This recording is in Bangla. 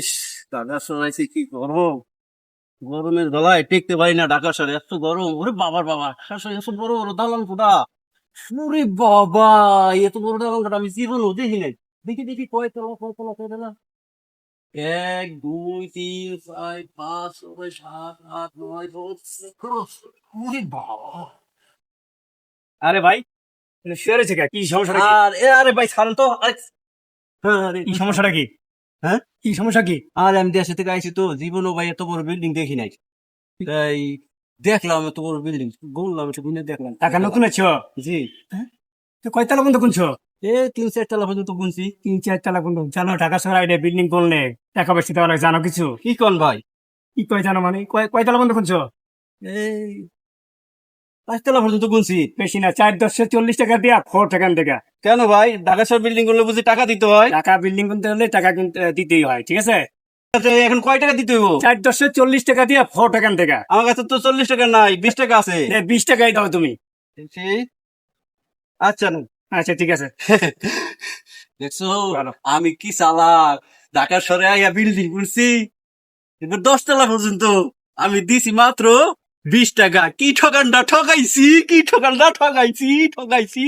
ইস ঢাকা শহরে কি গরম? গরমের গলায় টেকতে পারি না ঢাকা শহরে এত গরম। ওরে বাবার বাবা শাশুড়ি এত বড় বড় দালান কোটা ওরে বাবা এত বড় দালান কোটা আমি জীবনও দেখি নাই। দেখি দেখি কয় তলা কয় তলা কয় তলা? এক দুই তিন চার পাঁচ ছয় সাত আট নয় দশ। ওরে বাবা। আরে ভাই শুয়ে রয়েছে কে? সমস্যাটা আর আরে ভাই ছাড়েন তো। আরে আরে। কি সমস্যাটা কি? হ্যাঁ? কি সমস্যা কি? আর আমি দেশে থেকে আইছি তো জীবনও ভাই এত বড় বিল্ডিং দেখি নাই। তাই দেখলাম এত বড় বিল্ডিং বললাম একটু দিনে দেখলাম। টাকা নতুন আছো জি। তো কয়তলা পর্যন্ত কোনছো এ তিন চার তলা পর্যন্ত গুনছি। তিন চার তলা পর্যন্ত? জানো ঢাকা শহর আইডে বিল্ডিং করলে টাকা বেশি দেওয়া লাগে জানো কিছু? কি কন ভাই? কি কয় জানো মানে? কয়- কয়তলা পর্যন্ত কোনছো এই পাঁচ তলা পর্যন্ত গুনছি। বেশি না চার দশশো চল্লিশ টাকা দিয়া ফোর টাকা কেন ভাই? ঢাকা শহর বিল্ডিং করলে বুঝি টাকা দিতে হয়? টাকা বিল্ডিং করতে হলে টাকা কিন্তু দিতেই হয় ঠিক আছে? আচ্ছা, এখন কয় টাকা দিতে হইব? চার দশশো চল্লিশ টাকা দিয়া ফোর টাকা আমার কাছে তো চল্লিশ টাকা নাই বিশ টাকা আছে। বিশ টাকাই দাও তুমি। আচ্ছা না। আচ্ছা ঠিক আছে। দেখছ? আমি কি চালাক? ঢাকা শহরে আইয়া বিল্ডিং করছি। এবার দশ তলা পর্যন্ত আমি দিছি মাত্র বিশ টাকা। কি ঠকানটা ঠকাইছি? কি ঠকানটা ঠকাইছি? ঠকাইছি।